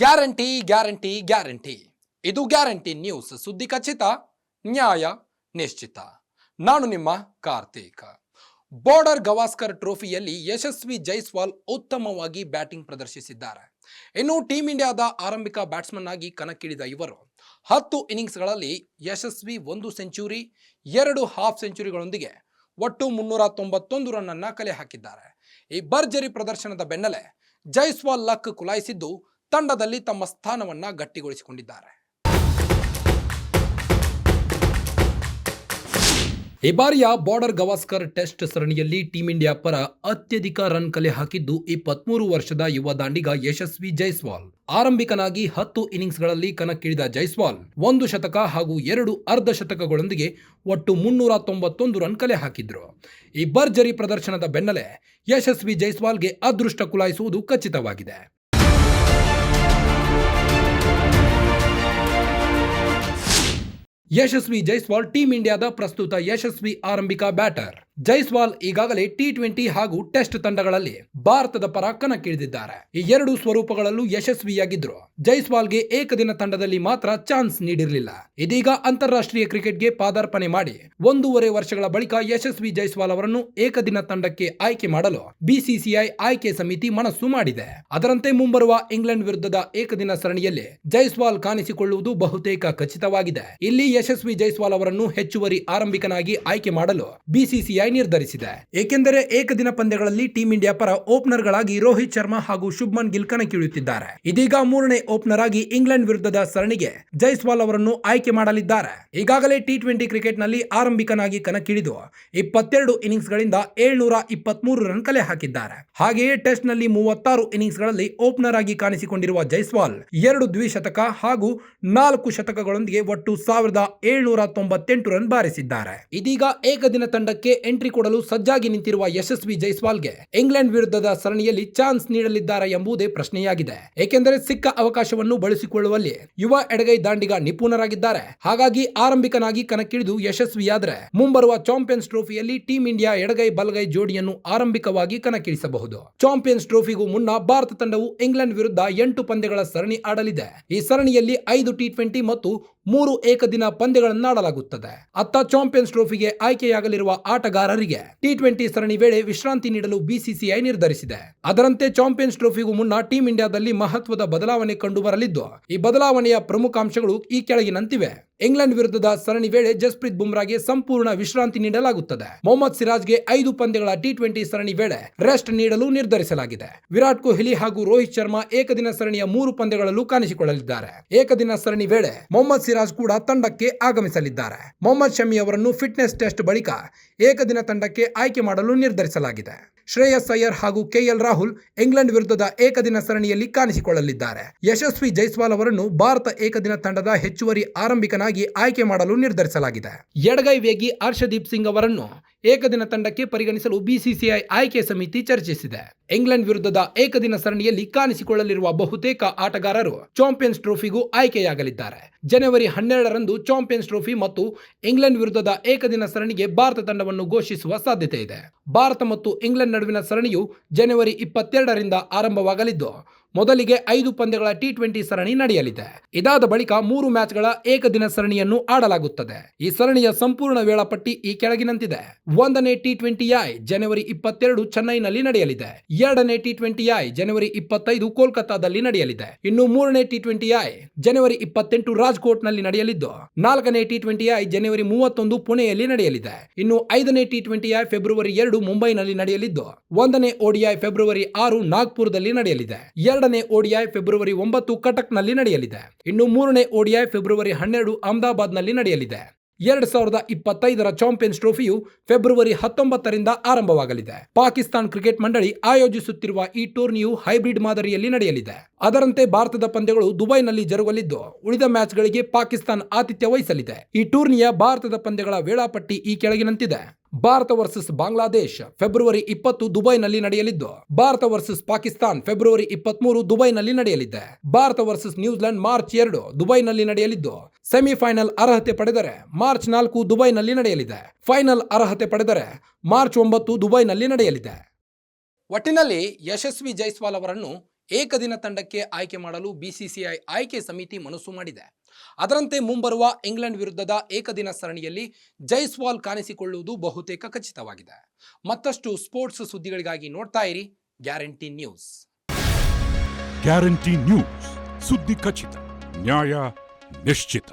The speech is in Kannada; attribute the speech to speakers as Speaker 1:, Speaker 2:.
Speaker 1: Guarantee guarantee guarantee. ಇದು ಗ್ಯಾರಂಟಿ ನ್ಯೂಸ್ ಸುದ್ದಿ ಖಚಿತ, ನ್ಯಾಯ ನಿಶ್ಚಿತ. ನಾನು ನಿಮ್ಮ ಕಾರ್ತಿಕ. ಬಾರ್ಡರ್ ಗವಾಸ್ಕರ್ ಟ್ರೋಫಿಯಲ್ಲಿ ಯಶಸ್ವಿ ಜೈಸ್ವಾಲ್ ಉತ್ತಮವಾಗಿ ಬ್ಯಾಟಿಂಗ್ ಪ್ರದರ್ಶಿಸಿದ್ದಾರೆ. ಇನ್ನು ಟೀಂ ಇಂಡಿಯಾದ ಆರಂಭಿಕ ಬ್ಯಾಟ್ಸ್ಮನ್ ಆಗಿ ಕಣಕ್ಕಿಳಿದ ಇವರು. ಹತ್ತು ಇನ್ನಿಂಗ್ಸ್ಗಳಲ್ಲಿ ಯಶಸ್ವಿ ಒಂದು ಸೆಂಚುರಿ, ಎರಡು ಹಾಫ್ ಸೆಂಚುರಿಗಳೊಂದಿಗೆ ಒಟ್ಟು ಮುನ್ನೂರ ತೊಂಬತ್ತೊಂದು ರನ್ ಅನ್ನ ಕಲೆ ಹಾಕಿದ್ದಾರೆ. ಈ ಭರ್ಜರಿ ಪ್ರದರ್ಶನದ ಬೆನ್ನಲ್ಲೇ ಜೈಸ್ವಾಲ್ ಲಕ್ ಕುಲಾಯಿಸಿದ್ದು ತಂಡದಲ್ಲಿ ತಮ್ಮ ಸ್ಥಾನವನ್ನ ಗಟ್ಟಿಗೊಳಿಸಿಕೊಂಡಿದ್ದಾರೆ. ಈ ಬಾರಿಯ ಬಾರ್ಡರ್ ಗವಾಸ್ಕರ್ ಟೆಸ್ಟ್ ಸರಣಿಯಲ್ಲಿ ಟೀಂ ಇಂಡಿಯಾ ಪರ ಅತ್ಯಧಿಕ ರನ್ ಕಲೆ ಹಾಕಿದ್ದು ಇಪ್ಪತ್ಮೂರು ವರ್ಷದ ಯುವ ದಾಂಡಿಗ ಯಶಸ್ವಿ ಜೈಸ್ವಾಲ್. ಆರಂಭಿಕನಾಗಿ ಹತ್ತು ಇನ್ನಿಂಗ್ಸ್ಗಳಲ್ಲಿ ಕಣಕ್ಕಿಳಿದ ಜೈಸ್ವಾಲ್ ಒಂದು ಶತಕ ಹಾಗೂ ಎರಡು ಅರ್ಧ ಶತಕಗಳೊಂದಿಗೆ ಒಟ್ಟು ಮುನ್ನೂರ ತೊಂಬತ್ತೊಂದು ರನ್ ಕಲೆ ಹಾಕಿದ್ರು. ಈ ಭರ್ಜರಿ ಪ್ರದರ್ಶನದ ಬೆನ್ನಲ್ಲೇ ಯಶಸ್ವಿ ಜೈಸ್ವಾಲ್ಗೆ ಅದೃಷ್ಟ ಕುಲಾಯಿಸುವುದು ಖಚಿತವಾಗಿದೆ. ಯಶಸ್ವಿ ಜೈಸ್ವಾಲ್ ಟೀಂ ಇಂಡಿಯಾದ ಪ್ರಸ್ತುತ ಯಶಸ್ವಿ ಆರಂಭಿಕ ಬ್ಯಾಟರ್ ಜೈಸ್ವಾಲ್ ಈಗಾಗಲೇ ಟಿ ಟ್ವೆಂಟಿ ಹಾಗೂ ಟೆಸ್ಟ್ ತಂಡಗಳಲ್ಲಿ ಭಾರತದ ಪರ ಕಣಕ್ಕಿಳಿದಿದ್ದಾರೆ. ಈ ಎರಡು ಸ್ವರೂಪಗಳಲ್ಲೂ ಯಶಸ್ವಿಯಾಗಿದ್ರು. ಜೈಸ್ವಾಲ್ಗೆ ಏಕದಿನ ತಂಡದಲ್ಲಿ ಮಾತ್ರ ಚಾನ್ಸ್ ನೀಡಿರಲಿಲ್ಲ. ಇದೀಗ ಅಂತಾರಾಷ್ಟ್ರೀಯ ಕ್ರಿಕೆಟ್ಗೆ ಪಾದಾರ್ಪಣೆ ಮಾಡಿ ಒಂದೂವರೆ ವರ್ಷಗಳ ಬಳಿಕ ಯಶಸ್ವಿ ಜೈಸ್ವಾಲ್ ಅವರನ್ನು ಏಕದಿನ ತಂಡಕ್ಕೆ ಆಯ್ಕೆ ಮಾಡಲು ಬಿಸಿಸಿಐ ಆಯ್ಕೆ ಸಮಿತಿ ಮನಸ್ಸು ಮಾಡಿದೆ. ಅದರಂತೆ ಮುಂಬರುವ ಇಂಗ್ಲೆಂಡ್ ವಿರುದ್ಧದ ಏಕದಿನ ಸರಣಿಯಲ್ಲಿ ಜೈಸ್ವಾಲ್ ಕಾಣಿಸಿಕೊಳ್ಳುವುದು ಬಹುತೇಕ ಖಚಿತವಾಗಿದೆ. ಇಲ್ಲಿ ಯಶಸ್ವಿ ಜೈಸ್ವಾಲ್ ಅವರನ್ನು ಹೆಚ್ಚುವರಿ ಆರಂಭಿಕನಾಗಿ ಆಯ್ಕೆ ಮಾಡಲು ಬಿಸಿಸಿಐ ನಿರ್ಧರಿಸಿದೆ. ಏಕೆಂದರೆ ಏಕದಿನ ಪಂದ್ಯಗಳಲ್ಲಿ ಟೀಂ ಇಂಡಿಯಾ ಪರ ಓಪನರ್ ಗಳಾಗಿ ರೋಹಿತ್ ಶರ್ಮಾ ಹಾಗೂ ಶುಭ್ಮನ್ ಗಿಲ್ ಕಣಕ್ಕಿಳಿಯುತ್ತಿದ್ದಾರೆ ಇದೀಗ ಮೂರನೇ ಓಪನರ್ ಆಗಿ ಇಂಗ್ಲೆಂಡ್ ವಿರುದ್ಧದ ಸರಣಿಗೆ ಜೈಸ್ವಾಲ್ ಅವರನ್ನು ಆಯ್ಕೆ ಮಾಡಲಿದ್ದಾರೆ. ಈಗಾಗಲೇ ಟಿ ಟ್ವೆಂಟಿ ಕ್ರಿಕೆಟ್ನಲ್ಲಿ ಆರಂಭಿಕನಾಗಿ ಕಣಕ್ಕಿಳಿದು ಇಪ್ಪತ್ತೆರಡು ಇನ್ನಿಂಗ್ಸ್ಗಳಿಂದ ಏಳ್ನೂರ ಇಪ್ಪತ್ಮೂರು ರನ್ ಕಲೆ ಹಾಕಿದ್ದಾರೆ. ಹಾಗೆಯೇ ಟೆಸ್ಟ್ನಲ್ಲಿ ಮೂವತ್ತಾರು ಇನ್ನಿಂಗ್ಸ್ಗಳಲ್ಲಿ ಓಪನರ್ ಆಗಿ ಕಾಣಿಸಿಕೊಂಡಿರುವ ಜೈಸ್ವಾಲ್ ಎರಡು ದ್ವಿಶತಕ ಹಾಗೂ ನಾಲ್ಕು ಶತಕಗಳೊಂದಿಗೆ ಒಟ್ಟು ಸಾವಿರದ ಏಳ್ನೂರ ತೊಂಬತ್ತೆಂಟು ರನ್ ಬಾರಿಸಿದ್ದಾರೆ. ಇದೀಗ ಏಕದಿನ ತಂಡಕ್ಕೆ ಎಂಟ್ರಿ ಕೊಡಲು ಸಜ್ಜಾಗಿ ನಿಂತಿರುವ ಯಶಸ್ವಿ ಜೈಸ್ವಾಲ್ಗೆ ಇಂಗ್ಲೆಂಡ್ ವಿರುದ್ಧದ ಸರಣಿಯಲ್ಲಿ ಚಾನ್ಸ್ ನೀಡಲಿದ್ದಾರೆ ಎಂಬುದೇ ಪ್ರಶ್ನೆಯಾಗಿದೆ. ಏಕೆಂದರೆ ಸಿಕ್ಕ ಅವಕಾಶವನ್ನು ಬಳಸಿಕೊಳ್ಳುವಲ್ಲಿ ಯುವ ಎಡಗೈ ದಾಂಡಿಗ ನಿಪುಣರಾಗಿದ್ದಾರೆ. ಹಾಗಾಗಿ ಆರಂಭಿಕನಾಗಿ ಕಣಕ್ಕಿಳಿದು ಯಶಸ್ವಿಯಾದರೆ ಮುಂಬರುವ ಚಾಂಪಿಯನ್ಸ್ ಟ್ರೋಫಿಯಲ್ಲಿ ಟೀಂ ಇಂಡಿಯಾ ಎಡಗೈ ಬಲಗೈ ಜೋಡಿಯನ್ನು ಆರಂಭಿಕವಾಗಿ ಕಣಕ್ಕಿಳಿಸಬಹುದು. ಚಾಂಪಿಯನ್ಸ್ ಟ್ರೋಫಿಗೂ ಮುನ್ನ ಭಾರತ ತಂಡವು ಇಂಗ್ಲೆಂಡ್ ವಿರುದ್ಧ ಎಂಟು ಪಂದ್ಯಗಳ ಸರಣಿ ಆಡಲಿದೆ. ಈ ಸರಣಿಯಲ್ಲಿ ಐದು ಟಿ ಟ್ವೆಂಟಿ ಮತ್ತು ಮೂರು ಏಕದಿನ ಪಂದ್ಯಗಳನ್ನಾಡಲಾಗುತ್ತದೆ. ಅತ್ತ ಚಾಂಪಿಯನ್ಸ್ ಟ್ರೋಫಿಗೆ ಆಯ್ಕೆಯಾಗಲಿರುವ ಆಟಗಾರರಿಗೆ ಟಿ ಟ್ವೆಂಟಿ ಸರಣಿ ವೇಳೆ ವಿಶ್ರಾಂತಿ ನೀಡಲು ಬಿಸಿಸಿಐ ನಿರ್ಧರಿಸಿದೆ. ಅದರಂತೆ ಚಾಂಪಿಯನ್ಸ್ ಟ್ರೋಫಿಗೂ ಮುನ್ನ ಟೀಂ ಇಂಡಿಯಾದಲ್ಲಿ ಮಹತ್ವದ ಬದಲಾವಣೆ ಕಂಡು ಬರಲಿದ್ದು, ಈ ಬದಲಾವಣೆಯ ಪ್ರಮುಖ ಅಂಶಗಳು ಈ ಕೆಳಗಿನಂತಿವೆ. ಇಂಗ್ಲೆಂಡ್ ವಿರುದ್ಧದ ಸರಣಿ ವೇಳೆ ಜಸ್ಪ್ರೀತ್ ಬುಮ್ರಾಗೆ ಸಂಪೂರ್ಣ ವಿಶ್ರಾಂತಿ ನೀಡಲಾಗುತ್ತದೆ. ಮೊಹಮ್ಮದ್ ಸಿರಾಜ್ಗೆ ಐದು ಪಂದ್ಯಗಳ ಟಿ ಟ್ವೆಂಟಿ ಸರಣಿ ವೇಳೆ ರೆಸ್ಟ್ ನೀಡಲು ನಿರ್ಧರಿಸಲಾಗಿದೆ. ವಿರಾಟ್ ಕೊಹ್ಲಿ ಹಾಗೂ ರೋಹಿತ್ ಶರ್ಮಾ ಏಕದಿನ ಸರಣಿಯ ಮೂರು ಪಂದ್ಯಗಳಲ್ಲೂ ಕಾಣಿಸಿಕೊಳ್ಳಲಿದ್ದಾರೆ. ಏಕದಿನ ಸರಣಿ ವೇಳೆ ಮೊಹಮ್ಮದ್ ಸಿರಾಜ್ ಕೂಡ ತಂಡಕ್ಕೆ ಆಗಮಿಸಲಿದ್ದಾರೆ. ಮೊಹಮ್ಮದ್ ಶಮಿ ಅವರನ್ನು ಫಿಟ್ನೆಸ್ ಟೆಸ್ಟ್ ಬಳಿಕ ಏಕದಿನ ತಂಡಕ್ಕೆ ಆಯ್ಕೆ ಮಾಡಲು ನಿರ್ಧರಿಸಲಾಗಿದೆ. ಶ್ರೇಯಸ್ ಅಯ್ಯರ್ ಹಾಗೂ ಕೆಎಲ್ ರಾಹುಲ್ ಇಂಗ್ಲೆಂಡ್ ವಿರುದ್ಧದ ಏಕದಿನ ಸರಣಿಯಲ್ಲಿ ಕಾಣಿಸಿಕೊಳ್ಳಲಿದ್ದಾರೆ. ಯಶಸ್ವಿ ಜೈಸ್ವಾಲ್ ಅವರನ್ನು ಭಾರತ ಏಕದಿನ ತಂಡದ ಹೆಚ್ಚುವರಿ ಆರಂಭಿಕನಾಗಿ ಆಯ್ಕೆ ಮಾಡಲು ನಿರ್ಧರಿಸಲಾಗಿದೆ. ಎಡಗೈ ವೇಗಿ ಹರ್ಷದೀಪ್ ಸಿಂಗ್ ಅವರನ್ನು ಏಕದಿನ ತಂಡಕ್ಕೆ ಪರಿಗಣಿಸಲು ಬಿಸಿಸಿಐ ಆಯ್ಕೆ ಸಮಿತಿ ಚರ್ಚಿಸಿದೆ. ಇಂಗ್ಲೆಂಡ್ ವಿರುದ್ಧದ ಏಕದಿನ ಸರಣಿಯಲ್ಲಿ ಕಾಣಿಸಿಕೊಳ್ಳಲಿರುವ ಬಹುತೇಕ ಆಟಗಾರರು ಚಾಂಪಿಯನ್ಸ್ ಟ್ರೋಫಿಗೂ ಆಯ್ಕೆಯಾಗಲಿದ್ದಾರೆ. ಜನವರಿ ಹನ್ನೆರಡರಂದು ಚಾಂಪಿಯನ್ಸ್ ಟ್ರೋಫಿ ಮತ್ತು ಇಂಗ್ಲೆಂಡ್ ವಿರುದ್ಧದ ಏಕದಿನ ಸರಣಿಗೆ ಭಾರತ ತಂಡವನ್ನು ಘೋಷಿಸುವ ಸಾಧ್ಯತೆ ಇದೆ. ಭಾರತ ಮತ್ತು ಇಂಗ್ಲೆಂಡ್ ನಡುವಿನ ಸರಣಿಯು ಜನವರಿ ಇಪ್ಪತ್ತೆರಡರಿಂದ ಆರಂಭವಾಗಲಿದ್ದು ಮೊದಲಿಗೆ ಐದು ಪಂದ್ಯಗಳ ಟಿ ಟ್ವೆಂಟಿ ಸರಣಿ ನಡೆಯಲಿದೆ. ಇದಾದ ಬಳಿಕ ಮೂರು ಮ್ಯಾಚ್ಗಳ ಏಕದಿನ ಸರಣಿಯನ್ನು ಆಡಲಾಗುತ್ತದೆ. ಈ ಸರಣಿಯ ಸಂಪೂರ್ಣ ವೇಳಾಪಟ್ಟಿ ಈ ಕೆಳಗಿನಂತಿದೆ. ಒಂದನೇ ಟಿ ಟ್ವೆಂಟಿ ಐ ಜನವರಿ ಇಪ್ಪತ್ತೆರಡು ಚೆನ್ನೈನಲ್ಲಿ ನಡೆಯಲಿದೆ. ಎರಡನೇ ಟಿ ಟ್ವೆಂಟಿ ಐ ಜನವರಿ ಇಪ್ಪತ್ತೈದು ಕೋಲ್ಕತ್ತಾದಲ್ಲಿ ನಡೆಯಲಿದೆ. ಇನ್ನು ಮೂರನೇ ಟಿ ಟ್ವೆಂಟಿ ಐ ಜನವರಿ ಇಪ್ಪತ್ತೆಂಟು ರಾಜ್ಕೋಟ್ನಲ್ಲಿ ನಡೆಯಲಿದ್ದು, ನಾಲ್ಕನೇ ಟಿ ಟ್ವೆಂಟಿ ಐ ಜನವರಿ ಮೂವತ್ತೊಂದು ಪುಣೆಯಲ್ಲಿ ನಡೆಯಲಿದೆ. ಇನ್ನು ಐದನೇ ಟಿ ಟ್ವೆಂಟಿ ಐ ಫೆಬ್ರವರಿ ಎರಡು ಮುಂಬೈನಲ್ಲಿ ನಡೆಯಲಿದ್ದು, ಒಂದನೇ ಓಡಿಐ ಫೆಬ್ರವರಿ ಆರು ನಾಗ್ಪುರದಲ್ಲಿ ನಡೆಯಲಿದೆ. ಎರಡನೇ ಓಡಿಐ ಫೆಬ್ರವರಿ ಒಂಬತ್ತು ಕಟಕ್ನಲ್ಲಿ ನಡೆಯಲಿದೆ. ಇನ್ನು ಮೂರನೇ ಓಡಿಐ ಫೆಬ್ರವರಿ ಹನ್ನೆರಡು ಅಹಮದಾಬಾದ್ನಲ್ಲಿ ನಡೆಯಲಿದೆ. ಎರಡ್ ಸಾವಿರದ ಇಪ್ಪತ್ತೈದರ ಚಾಂಪಿಯನ್ಸ್ ಟ್ರೋಫಿಯು ಫೆಬ್ರವರಿ ಹತ್ತೊಂಬತ್ತರಿಂದ ಆರಂಭವಾಗಲಿದೆ. ಪಾಕಿಸ್ತಾನ್ ಕ್ರಿಕೆಟ್ ಮಂಡಳಿ ಆಯೋಜಿಸುತ್ತಿರುವ ಈ ಟೂರ್ನಿಯು ಹೈಬ್ರಿಡ್ ಮಾದರಿಯಲ್ಲಿ ನಡೆಯಲಿದೆ. ಅದರಂತೆ ಭಾರತದ ಪಂದ್ಯಗಳು ದುಬೈನಲ್ಲಿ ಜರುಗಲಿದ್ದು, ಉಳಿದ ಮ್ಯಾಚ್ಗಳಿಗೆ ಪಾಕಿಸ್ತಾನ್ ಆತಿಥ್ಯ ವಹಿಸಲಿದೆ. ಈ ಟೂರ್ನಿಯ ಭಾರತದ ಪಂದ್ಯಗಳ ವೇಳಾಪಟ್ಟಿ ಈ ಕೆಳಗಿನಂತಿದೆ. ಭಾರತ ವರ್ಸಸ್ ಬಾಂಗ್ಲಾದೇಶ್ ಫೆಬ್ರವರಿ ಇಪ್ಪತ್ತು ದುಬೈನಲ್ಲಿ ನಡೆಯಲಿದ್ದು, ಭಾರತ ವರ್ಸಸ್ ಪಾಕಿಸ್ತಾನ್ ಫೆಬ್ರವರಿ ಇಪ್ಪತ್ಮೂರು ದುಬೈನಲ್ಲಿ ನಡೆಯಲಿದೆ. ಭಾರತ ವರ್ಸಸ್ ನ್ಯೂಜಿಲೆಂಡ್ ಮಾರ್ಚ್ ಎರಡು ದುಬೈನಲ್ಲಿ ನಡೆಯಲಿದ್ದು, ಸೆಮಿಫೈನಲ್ ಅರ್ಹತೆ ಪಡೆದರೆ ಮಾರ್ಚ್ ನಾಲ್ಕು ದುಬೈನಲ್ಲಿ ನಡೆಯಲಿದೆ. ಫೈನಲ್ ಅರ್ಹತೆ ಪಡೆದರೆ ಮಾರ್ಚ್ ಒಂಬತ್ತು ದುಬೈನಲ್ಲಿ ನಡೆಯಲಿದೆ. ಒಟ್ಟಿನಲ್ಲಿ ಯಶಸ್ವಿ ಜೈಸ್ವಾಲ್ ಅವರನ್ನು ಏಕದಿನ ತಂಡಕ್ಕೆ ಆಯ್ಕೆ ಮಾಡಲು ಬಿಸಿಸಿಐ ಆಯ್ಕೆ ಸಮಿತಿ ಮನಸ್ಸು ಮಾಡಿದೆ. ಅದರಂತೆ ಮುಂಬರುವ ಇಂಗ್ಲೆಂಡ್ ವಿರುದ್ಧದ ಏಕದಿನ ಸರಣಿಯಲ್ಲಿ ಜೈಸ್ವಾಲ್ ಕಾಣಿಸಿಕೊಳ್ಳುವುದು ಬಹುತೇಕ ಖಚಿತವಾಗಿದೆ. ಮತ್ತಷ್ಟು ಸ್ಪೋರ್ಟ್ಸ್ ಸುದ್ದಿಗಳಿಗಾಗಿ ನೋಡ್ತಾ ಇರಿ ಗ್ಯಾರಂಟಿ ನ್ಯೂಸ್.
Speaker 2: ಗ್ಯಾರಂಟಿ ನ್ಯೂಸ್ ಸುದ್ದಿ ಖಚಿತ, ನ್ಯಾಯ ನಿಶ್ಚಿತ.